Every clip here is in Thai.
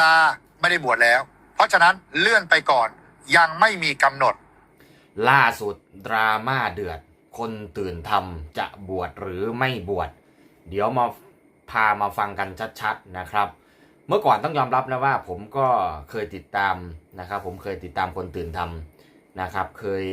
ลาไม่ได้บวชแล้ว เพราะฉะนั้นเลื่อนไปก่อนยังไม่มีกำหนด ล่าสุดดราม่าเดือด คนตื่นทำจะบวชหรือไม่บวช เดี๋ยวมาพามาฟังกันชัดๆนะครับ เมื่อก่อนต้องยอมรับนะว่า ผมก็เคยติดตามนะครับ ผมเคยติดตามคนตื่นทำนะครับ เคย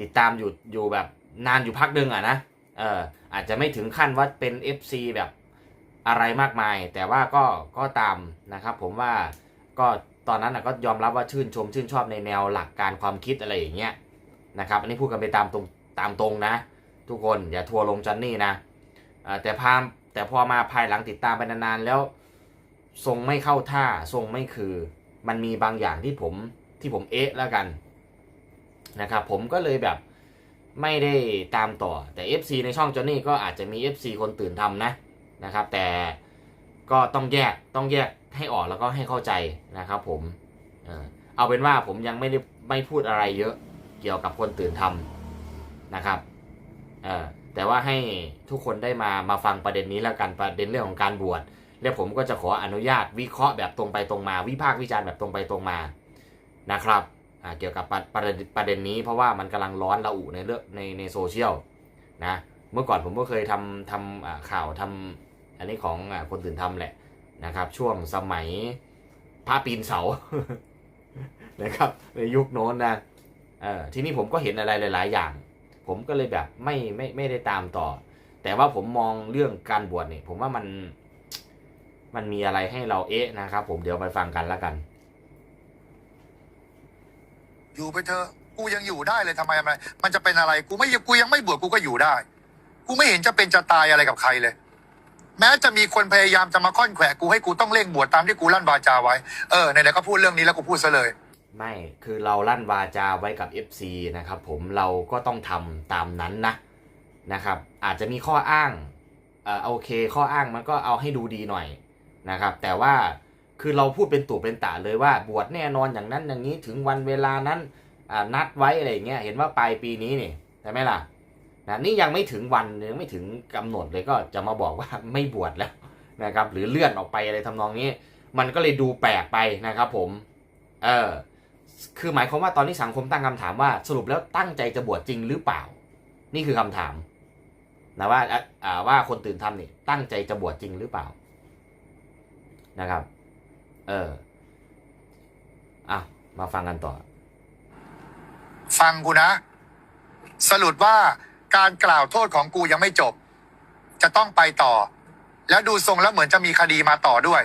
ติดตามอยู่อยู่แบบนานอยู่พักหนึ่งอะนะเอออาจจะไม่ถึงขั้นว่าเป็น FC แบบ อะไรมากมาย แต่ว่าก็ก็ตามนะครับ ผมว่าก็ตอนนั้นก็ยอมรับว่าชื่นชมชื่นชอบในแนวหลักการความคิดอะไรอย่างเงี้ยนะครับ อันนี้พูดกันไปตามตรงตามตรงนะ ทุกคนอย่าทัวลงจันนี่นะแต่พามแต่พอมาภายหลังติดตามไปนานๆแล้วทรงไม่เข้าท่าทรงไม่คือ มันมีบางอย่างที่ผมที่ผมเอ๊ะแล้วกันนะครับผมก็เลยแบบไม่ได้ตามต่อแต่ FC ในช่องจอนนี่ก็อาจจะมี FC คนตื่นทำนะ นะครับ แต่ก็ต้องแยกต้องแยกให้ออกแล้วก็ให้เข้าใจนะครับ ผมเอาเป็นว่าผมยังไม่ได้ไม่พูดอะไรเยอะเกี่ยวกับคนตื่นทำนะครับแต่ว่าให้ทุกคนได้มามาฟังประเด็นนี้แล้วกันประเด็นเรื่องของการบวชแล้วผมก็จะขออนุญาตวิเคราะห์แบบตรงไปตรงมา วิพากษ์วิจารณ์แบบตรงไปตรงมานะครับเกี่ยวกับประประเด็นประเด็นนี้เพราะว่ามันกำลังร้อนระอุในเรื่องในในโซเชียลนะเมื่อก่อนผมก็เคยทำทำข่าวทำ อันนี้ของคนตื่นทำแหละนะครับ ช่วงสมัยพระปีนเสานะครับในยุคโน้นนะเออทีนี้ผมก็เห็นอะไรหลาย ๆ อย่าง ผมก็เลยแบบไม่ไม่ไม่ได้ตามต่อ แต่ว่าผมมองเรื่องการบวชเนี่ยผมว่ามันมันมีอะไรให้เราเอ๊ะนะครับ ผมเดี๋ยวไปฟังกันแล้วกัน อยู่ไปเถอะกูยังอยู่ได้เลยทำไมทำไมมันจะเป็นอะไรกูไม่กูยังไม่บวชกูก็อยู่ได้ กูไม่เห็นจะเป็นจะตายอะไรกับใครเลย แม้จะมีคนพยายามจะมาค่อนแขวะกูให้กูต้องเร่งบวชตามที่กูลั่นวาจาไว้เออไหนๆก็พูดเรื่องนี้แล้วกูพูดซะเลยไม่คือเราลั่นวาจาไว้กับ FC นะครับผมเราก็ต้องทำตามนั้นนะนะครับ อาจจะมีข้ออ้างเอ่อโอเค ข้ออ้างมันก็เอาให้ดูดีหน่อยนะครับ แต่ว่าคือเราพูดเป็นตู่เป็นตาเลยว่าบวชแน่นอนอย่างนั้นอย่างนี้ถึงวันเวลานั้นอ่านัดไว้อะไรเงี้ยเห็นว่าปลายปีนี้นี่ใช่ไหมล่ะ นะนี่ยังไม่ถึงวันยังไม่ถึงกำหนดเลยก็จะมาบอกว่าไม่บวชแล้วนะครับ หรือเลื่อนออกไปอะไรทำนองนี้ มันก็เลยดูแปลกไปนะครับ ผม เออคือหมายความว่าตอนนี้สังคมตั้งคำถามว่าสรุปแล้วตั้งใจจะบวชจริงหรือเปล่า นี่คือคำถามนะว่าอ่าว่าคนตื่นทำนี่ตั้งใจจะบวชจริงหรือเปล่านะครับ เอออะมาฟังกันต่อ ฟังกูนะ สรุปว่า การกล่าวโทษของกูยังไม่จบ จะต้องไปต่อ แล้วดูทรงแล้วเหมือนจะมีคดีมาต่อด้วย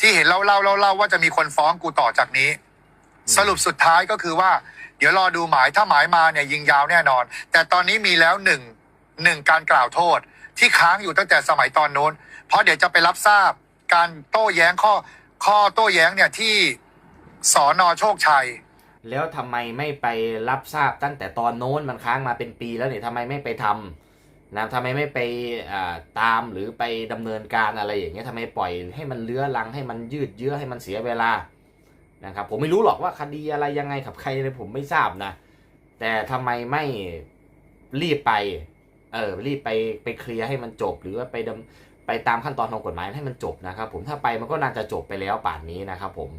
ที่เห็นเล่าเล่าเล่าเล่าว่าจะมีคนฟ้องกูต่อจากนี้ สรุปสุดท้ายก็คือว่า เดี๋ยวรอดูหมายถ้าหมายมาเนี่ยยิงยาวแน่นอน แต่ตอนนี้มีแล้วหนึ่งหนึ่งการกล่าวโทษ ที่ค้างอยู่ตั้งแต่สมัยตอนโน้น เพราะเดี๋ยวจะไปรับทราบ การโต้แย้งข้อข้อโต้แย้งเนี่ยที่สอนอโชคชัย แล้วทำไมไม่ไปรับทราบตั้งแต่ตอนโน้นมันค้างมาเป็นปีแล้วเนี่ยทำไมไม่ไปทำนะทำไมไม่ไปตามหรือไปดำเนินการอะไรอย่างเงี้ยทำไมปล่อยให้มันเลื้อรังให้มันยืดเยื้อให้มันเสียเวลานะครับผมไม่รู้หรอกว่าคดีอะไรยังไงกับใครเลยผมไม่ทราบนะ แต่ทำไมไม่รีบไปเออรีบไปไปเคลียร์ให้มันจบ หรือว่าไปดำไปตามขั้นตอนของกฎหมายให้มันจบนะครับ ผมถ้าไปมันก็น่าจะจบไปแล้วป่านนี้นะครับผม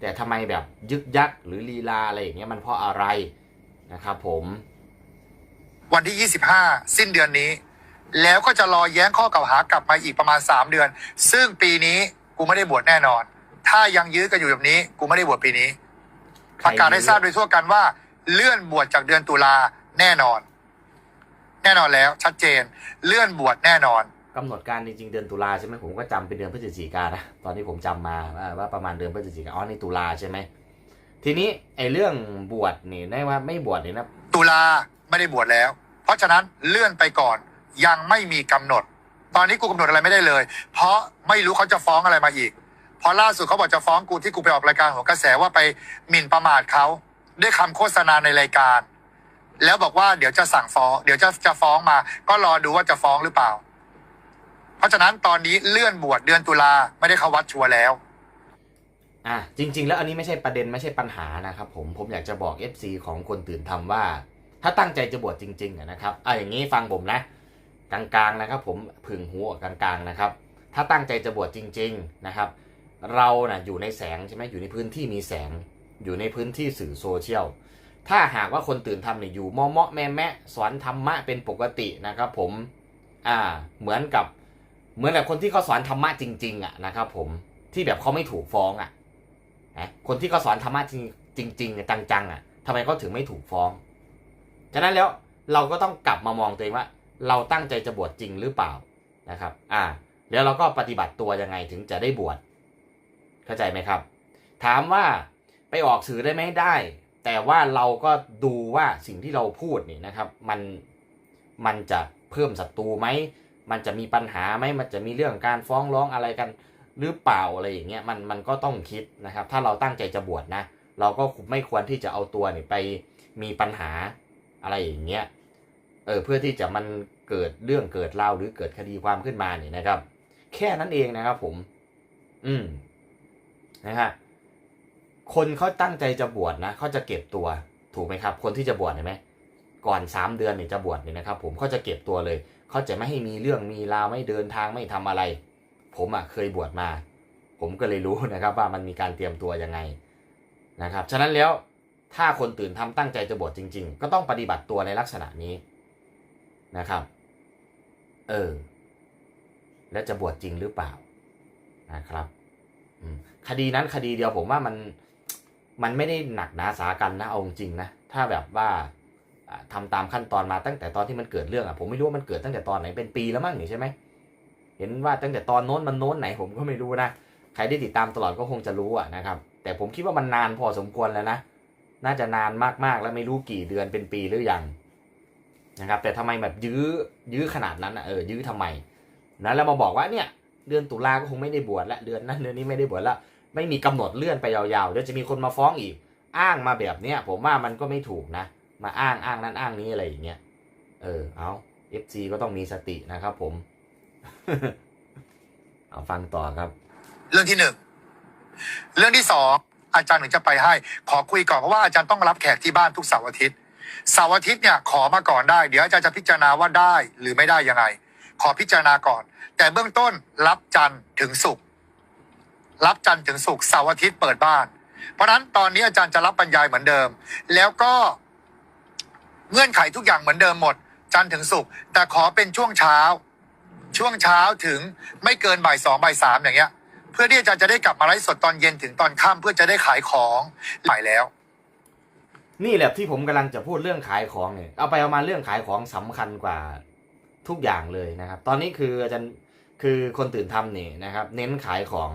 แต่ทำไมแบบยึกยักหรือลีลาอะไรอย่างเงี้ยมันเพราะอะไรนะครับผมวันที่ 25 สิ้นเดือนนี้ แล้วก็จะรอแย้งข้อกล่าวหากลับมาอีกประมาณ 3 เดือน ซึ่งปีนี้กูไม่ได้บวชแน่นอน ถ้ายังยื้อกันอยู่แบบนี้ กูไม่ได้บวชปีนี้ ประกาศให้ทราบโดยทั่วกันว่า เลื่อนบวชจากเดือนตุลาแน่นอน แน่นอนแล้วชัดเจน เลื่อนบวชแน่นอน กำหนดการจริงๆเดือนตุลาใช่ไหมผมก็จำเป็นเดือนพฤศจิกายนนะตอนที่ผมจำมาว่าว่าประมาณเดือนพฤศจิกายนอ๋อในตุลาใช่ไหมทีนี้ไอ้เรื่องบวชนี่ได้ว่าไม่บวชนี่นะตุลาไม่ได้บวชแล้ว เพราะฉะนั้นเลื่อนไปก่อนยังไม่มีกำหนด ตอนนี้กูกำหนดอะไรไม่ได้เลย เพราะไม่รู้เขาจะฟ้องอะไรมาอีกเพราะล่าสุดเขาบอกจะฟ้องกูที่กูไปออกรายการของกระแสว่าไปหมิ่นประมาทเขาด้วยคำโฆษณาในรายการ แล้วบอกว่าเดี๋ยวจะสั่งฟ้อง เดี๋ยวจะจะฟ้องมา ก็รอดูว่าจะฟ้องหรือเปล่า เพราะฉะนั้นตอนนี้เลื่อนบวชเดือนตุลาไม่ได้เข้าวัดชัวร์แล้ว อะจริง ๆ แล้วอันนี้ไม่ใช่ประเด็นไม่ใช่ปัญหานะครับผมผมอยากจะบอก FC ของคนตื่นทำว่า ถ้าตั้งใจจะบวชจริงๆอะนะครับอะอย่างนี้ฟังผมนะ กลางๆนะครับผมผึ่งหัวกลางๆนะครับ ถ้าตั้งใจจะบวชจริง ๆนะครับ เรานะ่ะอยู่ในแสงใช่ไหมอยู่ในพื้นที่มีแสง อยู่ในพื้นที่สื่อโซเชียลถ้าหากว่าคนตื่นทำเนี่ยอยู่เมาะเมาะแม่แม่สอนธรรมะเป็นปกตินะครับ ผมอ่าเหมือนกับ เหมือนกับคนที่เขาสอนธรรมะจริง ๆ อะนะครับ ผมที่แบบเขาไม่ถูกฟ้องอะนะคนที่เขาสอนธรรมะจริงจริงๆจังๆอะทำไมเขาถึงไม่ถูกฟ้องฉะนั้นแล้วเราก็ต้องกลับมามองตัวเองว่า เราตั้งใจจะบวชจริงหรือเปล่านะครับ อ่า แล้วเราก็ปฏิบัติตัวยังไงถึงจะได้บวชเข้าใจไหมครับ ถามว่าไปออกสื่อได้ไหมได้ แต่ว่าเราก็ดูว่าสิ่งที่เราพูดนี่นะครับ มันมันจะเพิ่มศัตรูไหม มันจะมีปัญหาไหมมันจะมีเรื่องการฟ้องร้องอะไรกันหรือเปล่าอะไรอย่างเงี้ยมันมันก็ต้องคิดนะครับ ถ้าเราตั้งใจจะบวชนะ เราก็ไม่ควรที่จะเอาตัวเนี่ยไปมีปัญหาอะไรอย่างเงี้ยเออเพื่อที่จะมันเกิดเรื่องเกิดเล่าหรือเกิดคดีความขึ้นมาเนี่ยนะครับ แค่นั้นเองนะครับผม อืมนะฮะคนเขาตั้งใจจะบวชนะเขาจะเก็บตัวถูกไหมครับ คนที่จะบวชเห็นไหม ก่อนสามเดือนเนี่ยจะบวชเนี่ยนะครับ ผมเขาจะเก็บตัวเลย เขาจะไม่ให้มีเรื่องมีราวไม่เดินทางไม่ทำอะไร ผมอะเคยบวชมา ผมก็เลยรู้นะครับ ว่ามันมีการเตรียมตัวยังไงนะครับ ฉะนั้นแล้วถ้าคนตื่นทำตั้งใจจะบวชจริง ๆ ก็ต้องปฏิบัติตัวในลักษณะนี้นะครับ เออ และจะบวชจริงหรือเปล่านะครับคดีนั้นคดีเดียวผมว่ามันมันไม่ได้หนักหนาสากันนะเอาจริงนะ ถ้าแบบว่า อ่าทำตามขั้นตอนมาตั้งแต่ตอนที่มันเกิดเรื่องอะผมไม่รู้ว่ามันเกิดตั้งแต่ตอนไหนเป็นปีแล้วมั้งนี่ใช่ไหมเห็นว่าตั้งแต่ตอนโน้นมันโน้นไหนผมก็ไม่รู้นะใครได้ติดตามตลอดก็คงจะรู้อะนะครับ แต่ผมคิดว่ามันนานพอสมควรแล้วนะน่าจะนานมากๆแล้วไม่รู้กี่เดือนเป็นปีหรือยังนะครับ แต่ทำไมแบบยื้อยื้อขนาดนั้นอะเออยื้อทำไมนะแล้วมาบอกว่าเนี่ยเดือนตุลาก็คงไม่ได้บวชและเดือนนั้นเดือนนี้ไม่ได้บวชแล้วไม่มีกำหนดเลื่อนไปยาวๆเดี๋ยวจะมีคนมาฟ้องอีก อ้างมาแบบเนี้ยผมว่ามันก็ไม่ถูกนะ มาอ้างอ้างนั้นอ้างนี้อะไรอย่างเงี้ย เออ เอา FC ก็ต้องมีสตินะครับผม เอาฟังต่อครับ เรื่องที่หนึ่ง เรื่องที่สองอาจารย์ถึงจะไปให้ ขอคุยก่อนเพราะว่าอาจารย์ต้องรับแขกที่บ้านทุกเสาร์อาทิตย์ เสาร์อาทิตย์เนี่ยขอมาก่อนได้ เดี๋ยวอาจารย์จะพิจารณาว่าได้หรือไม่ได้ยังไง ขอพิจารณาก่อน แต่เบื้องต้นรับจันทร์ถึงศุกร์ รับจันทร์ถึงศุกร์เสาร์อาทิตย์เปิดบ้าน เพราะนั้นตอนนี้อาจารย์จะรับบรรยายเหมือนเดิม แล้วก็ เงื่อนไขทุกอย่างเหมือนเดิมหมด จันทร์ถึงศุกร์แต่ขอเป็นช่วงเช้า ช่วงเช้าถึงไม่เกินบ่ายสองบ่ายสามอย่างเงี้ย เพื่อที่อาจารย์จะได้กลับมาไลฟ์สดตอนเย็นถึงตอนค่ำเพื่อจะได้ขายของใหม่แล้ว นี่แหละที่ผมกำลังจะพูดเรื่องขายของเนี่ยเอาไปเอามาเรื่องขายของสำคัญกว่าทุกอย่างเลยนะครับ ตอนนี้คืออาจารย์คือคนตื่นทำนี่นะครับ เน้นขายของ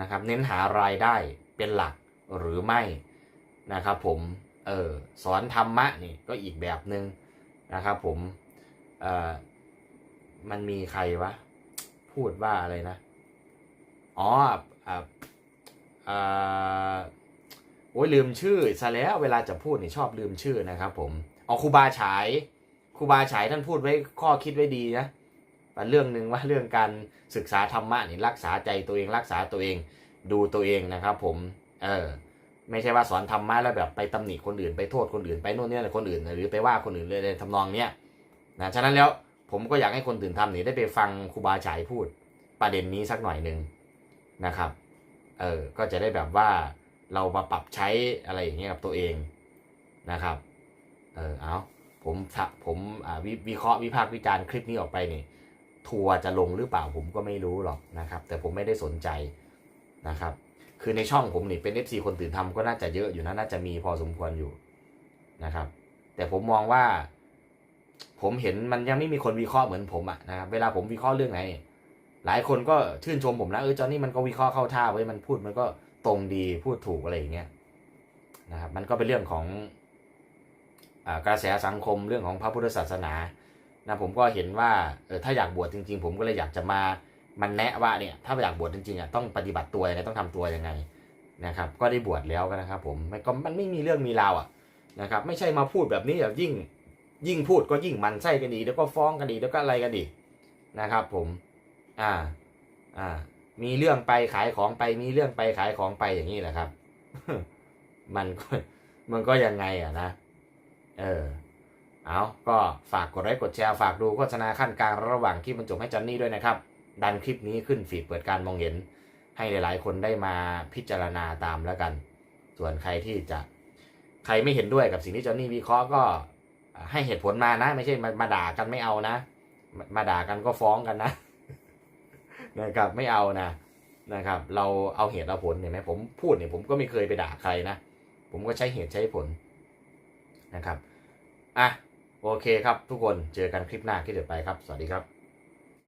นะครับ เน้นหารายได้เป็นหลักหรือไม่นะครับผม เออสอนธรรมะนี่ก็อีกแบบหนึ่งนะครับผมเออมันมีใครวะ พูดว่าอะไรนะ อ๋ออ่าอ่าโอ้ยลืมชื่อซะแล้วเวลาจะพูดนี่ชอบลืมชื่อนะครับ ผมอ๋อครูบาฉายครูบาฉายท่านพูดไว้ข้อคิดไว้ดีนะเรื่องหนึ่งว่าเรื่องการศึกษาธรรมะนี่รักษาใจตัวเองรักษาตัวเอง ดูตัวเองนะครับ ผม เออ ไม่ใช่ว่าสอนธรรมะแล้วแบบไปตำหนิคนอื่นไปโทษคนอื่นไปโน่นนี่อะไรคนอื่น หรือไปว่าคนอื่นเลยในทำนองเนี้ยนะฉะนั้นแล้วผมก็อยากให้คนตื่นทำนี่ได้ไปฟังครูบาฉายพูดประเด็นนี้สักหน่อยหนึ่งนะครับเออก็จะได้แบบว่าเรามาปรับใช้อะไรอย่างเงี้ยกับตัวเองนะครับเออเอาผมผมวิวิเคราะห์วิพากษ์วิจารณ์คลิปนี้ออกไปนี่ทัวร์จะลงหรือเปล่าผมก็ไม่รู้หรอกนะครับ แต่ผมไม่ได้สนใจนะครับ คือในช่องผมนี่เป็น FC คนตื่นทำก็น่าจะเยอะอยู่นะน่าจะมีพอสมควรอยู่นะครับ แต่ผมมองว่า ผมเห็นมันยังไม่มีคนวิเคราะห์เหมือนผมอะนะครับ เวลาผมวิเคราะห์เรื่องไหน หลายคนก็ชื่นชมผมนะเออจอนี่มันก็วิเคราะห์เข้าท่าไว้ยมันพูดมันก็ตรงดีพูดถูกอะไรอย่างเงี้ยนะครับ มันก็เป็นเรื่องของอกระแสสังคมเรื่องของพระพุทธศาสนานะผมก็เห็นว่าเออถ้าอยากบวชจริง ๆ ผมก็เลยอยากจะมา มันแนะว่าเนี่ยถ้าอยากบวชจริงๆอะต้องปฏิบัติตัวยังไงต้องทำตัวยังไงนะครับ ก็ได้บวชแล้วนะครับ ผมมันก็มันไม่มีเรื่องมีราวอะนะครับ ไม่ใช่มาพูดแบบนี้แบบยิ่งยิ่งพูดก็ยิ่งมันไส้กันดีแล้วก็ฟ้องกันดีแล้วก็อะไรกันดีนะครับ ผม อ่า อ่า มีเรื่องไปขายของไป มีเรื่องไปขายของไปอย่างนี้แหละครับ มันก็มันก็ยังไงอะนะ เออ เอาก็ฝากกดไลค์กดแชร์ฝากดูโฆษณาขั้นกลางระหว่างคลิปบรรจบให้จันนี่ด้วยนะครับ ดันคลิปนี้ขึ้นฟีดเปิดการมองเห็น ให้หลาย ๆ คนได้มาพิจารณาตามแล้วกัน ส่วนใครที่จะใครไม่เห็นด้วยกับสิ่งที่จอห์นนี่วิเคราะห์ก็ให้เหตุผลมานะ ไม่ใช่มามาด่ากันไม่เอานะมามาด่ากันก็ฟ้องกันนะนะครับไม่เอานะนะครับ เราเอาเหตุเอาผลเห็นไหมผมพูดเนี่ยผมก็ไม่เคยไปด่าใครนะ ผมก็ใช้เหตุใช้ผลนะครับอะโอเคครับทุกคนเจอกันคลิปหน้าคลิปเดี๋ยวไปครับ สวัสดีครับ